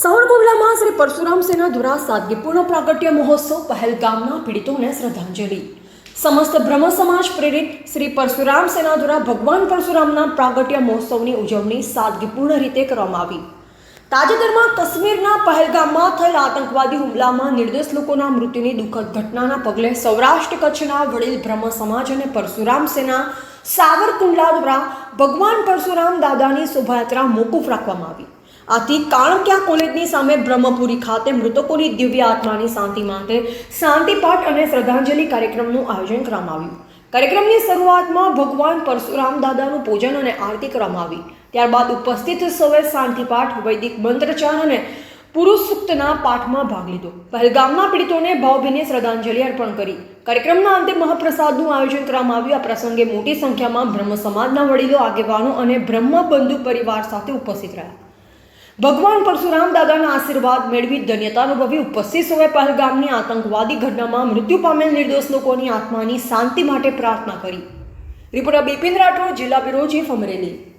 સાવરકુંડલામાં શ્રી પરશુરામ સેના દ્વારા સાદગીપૂર્ણ પ્રાગટ્ય મહોત્સવ પહેલગામના પીડિતોને શ્રદ્ધાંજલિ. સમસ્ત બ્રહ્મ સમાજ પ્રેરિત શ્રી પરશુરામ સેના દ્વારા ભગવાન પરશુરામના પ્રાગટ્ય મહોત્સવની ઉજવણી સાદગીપૂર્ણ રીતે કરવામાં આવી. તાજેતરમાં કાશ્મીરના પહેલગામમાં થયેલ આતંકવાદી હુમલામાં નિર્દોષ લોકોના મૃત્યુની દુઃખદ ઘટનાના પગલે સૌરાષ્ટ્ર કચ્છના વડીલ બ્રહ્મ સમાજ અને પરશુરામ સેના સાવરકુંડલા દ્વારા ભગવાન પરશુરામ દાદાની શોભાયાત્રા મોકૂફ રાખવામાં આવી. આથી કાણકિયા કોલેજની સામે બ્રહ્મપુરી ખાતે મૃતકોની દિવ્ય આત્માની શાંતિ માટે શાંતિપાઠ અને શ્રદ્ધાંજલિ કાર્યક્રમનું આયોજન કરવામાં આવ્યું. કાર્યક્રમની શરૂઆતમાં ભગવાન પરશુરામ દાદાનું પૂજન અને આરતી કરવામાં આવી. ત્યારબાદ ઉપસ્થિત સૌએ શાંતિપાઠ વૈદિક મંત્રચાર અને પુરુષ સૂક્તના પાઠમાં ભાગ લીધો. પહેલગામના પીડિતોને ભાવભીની શ્રદ્ધાંજલિ અર્પણ કરી. કાર્યક્રમના અંતે મહાપ્રસાદનું આયોજન કરવામાં આવ્યું. આ પ્રસંગે મોટી સંખ્યામાં બ્રહ્મ સમાજના વડીલો, આગેવાનો અને બ્રહ્મ બંધુ પરિવાર સાથે ઉપસ્થિત રહ્યા. ભગવાન પરશુરામ દાદાના આશીર્વાદ મેળવી ધન્યતા અનુભવી ઉપસ્થિત સૌએ પહેલગામની આતંકવાદી ઘટનામાં મૃત્યુ પામેલ નિર્દોષ લોકોની આત્માની શાંતિ માટે પ્રાર્થના કરી. રિપોર્ટર બિપિન રાઠોડ, જિલ્લા બ્યુરો ચીફ અમરેલી.